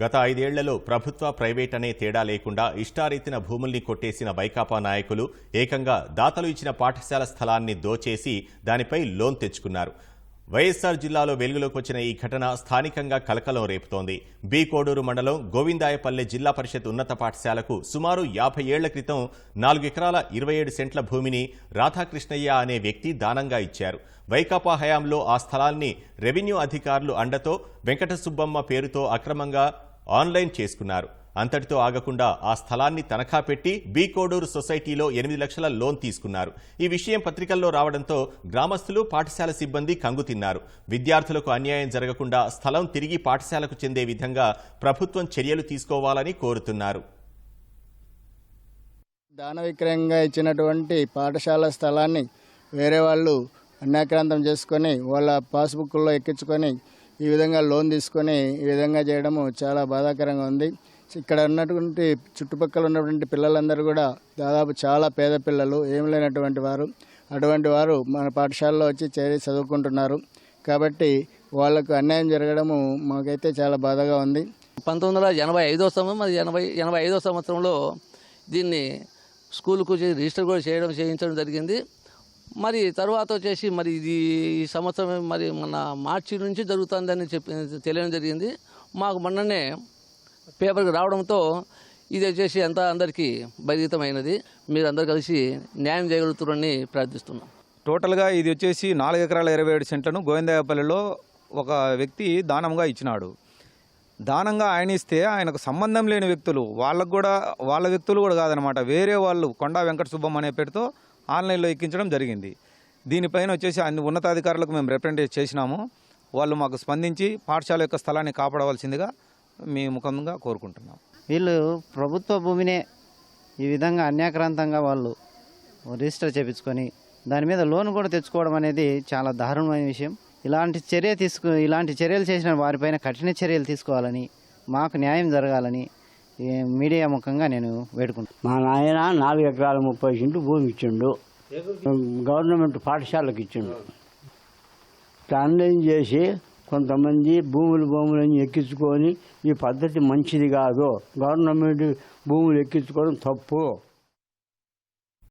గత ఐదేళ్ళలో ప్రభుత్వ ప్రైవేట్ అనే తేడా లేకుండా ఇష్టారీతిన భూముల్ని కొట్టేసిన వైకాపా నాయకులు ఏకంగా దాతలు ఇచ్చిన పాఠశాల స్థలాన్ని దోచేసి దానిపై లోన్ తెచ్చుకున్నారు. వైఎస్సార్ జిల్లాలో వెలుగులోకి వచ్చిన ఈ ఘటన స్థానికంగా కలకలం రేపుతోంది. బి. కోడూరు మండలం గోవిందాయపల్లె జిల్లా పరిషత్ ఉన్నత పాఠశాలకు సుమారు యాభై ఏళ్ళ క్రితం నాలుగు ఎకరాల ఇరవై ఏడు సెంట్ల భూమిని రాధాకృష్ణయ్య అనే వ్యక్తి దానంగా ఇచ్చారు. వైకాపా హయాంలో ఆ స్థలాన్ని రెవెన్యూ అధికారులు అండతో వెంకట సుబ్బమ్మ పేరుతో అక్రమంగా ఆన్లైన్ చేసుకున్నారు. అంతటితో ఆగకుండా ఆ స్థలాన్ని తనఖా పెట్టి బీకోడూరు సొసైటీలో ఎనిమిది లక్షల లోన్ తీసుకున్నారు. ఈ విషయం పత్రికల్లో రావడంతో గ్రామస్తులు పాఠశాల సిబ్బంది కంగుతిన్నారు విద్యార్థులకు అన్యాయం జరగకుండా స్థలం తిరిగి పాఠశాలకు చెందే విధంగా ప్రభుత్వం చర్యలు తీసుకోవాలని కోరుతున్నారు. దాన విక్రయంగా ఇచ్చినటువంటి పాఠశాల స్థలాన్ని వేరే వాళ్ళు అన్యాక్రాంతం చేసుకొని వాళ్ళ పాస్బుక్లో ఎక్కించుకొని ఈ విధంగా లోన్ తీసుకొని ఈ విధంగా చేయడము చాలా బాధాకరంగా ఉంది. ఇక్కడ ఉన్నటువంటి చుట్టుపక్కల ఉన్నటువంటి పిల్లలందరూ కూడా దాదాపు చాలా పేద పిల్లలు ఏం లేనటువంటి వారు. అటువంటి వారు మన పాఠశాలలో వచ్చి చేరి చదువుకుంటున్నారు. కాబట్టి వాళ్ళకు అన్యాయం జరగడము మాకైతే చాలా బాధగా ఉంది. పంతొమ్మిది వందల ఎనభై ఐదో సంవత్సరం మరి ఎనభై ఎనభై ఐదో సంవత్సరంలో దీన్ని స్కూల్కు రిజిస్టర్ కూడా చేయడం చేయించడం జరిగింది. మరి తర్వాత వచ్చేసి మరి ఇది ఈ సంవత్సరం మరి మన మార్చి నుంచి జరుగుతుందని చెప్పి తెలియడం జరిగింది. మాకు మొన్ననే పేపర్కి రావడంతో ఇది వచ్చేసి ఎంత అందరికీ బహితమైనది మీరు అందరు కలిసి న్యాయం చేయగలుగుతారని ప్రార్థిస్తున్నాం. టోటల్గా ఇది వచ్చేసి నాలుగు ఎకరాల ఇరవై ఏడు సెంట్లను గోవిందయ్యపల్లిలో ఒక వ్యక్తి దానంగా ఇచ్చినాడు. దానంగా ఆయన ఇస్తే ఆయనకు సంబంధం లేని వ్యక్తులు వాళ్ళకు కూడా వాళ్ళ వ్యక్తులు కూడా కాదనమాట. వేరే వాళ్ళు కొండా వెంకట సుబ్బమ్మ అనే పేరుతో ఆన్లైన్లో ఎక్కించడం జరిగింది. దీనిపైన వచ్చేసి అన్ని ఉన్నతాధికారులకు మేము రిప్రజెంట్ చేసినాము. వాళ్ళు మాకు స్పందించి పాఠశాల యొక్క స్థలాన్ని కాపాడవలసిందిగా మీ ముఖంగా కోరుకుంటున్నాం. వీళ్ళు ప్రభుత్వ భూమినే ఈ విధంగా అన్యాక్రాంతంగా వాళ్ళు రిజిస్టర్ చేపించుకొని దాని మీద లోన్ కూడా తెచ్చుకోవడం అనేది చాలా దారుణమైన విషయం. ఇలాంటి చర్య తీసుకు ఇలాంటి చర్యలు చేసిన వారిపైన కఠిన చర్యలు తీసుకోవాలని మాకు న్యాయం జరగాలని ఈ మీడియా ముఖంగా నేను వేడుకుంటున్నాను. మా నాయన నాలుగు ఎకరాల ముప్పై సెంటు భూమి ఇచ్చిండు. గవర్నమెంట్ పాఠశాలకు ఇచ్చిండు. ఆన్లైన్ చేసి కొంతమంది భూములు భూములని ఎక్కించుకొని ఈ పద్ధతి మంచిది కాదు. గవర్నమెంట్ భూములు ఎక్కించుకోవడం తప్పు.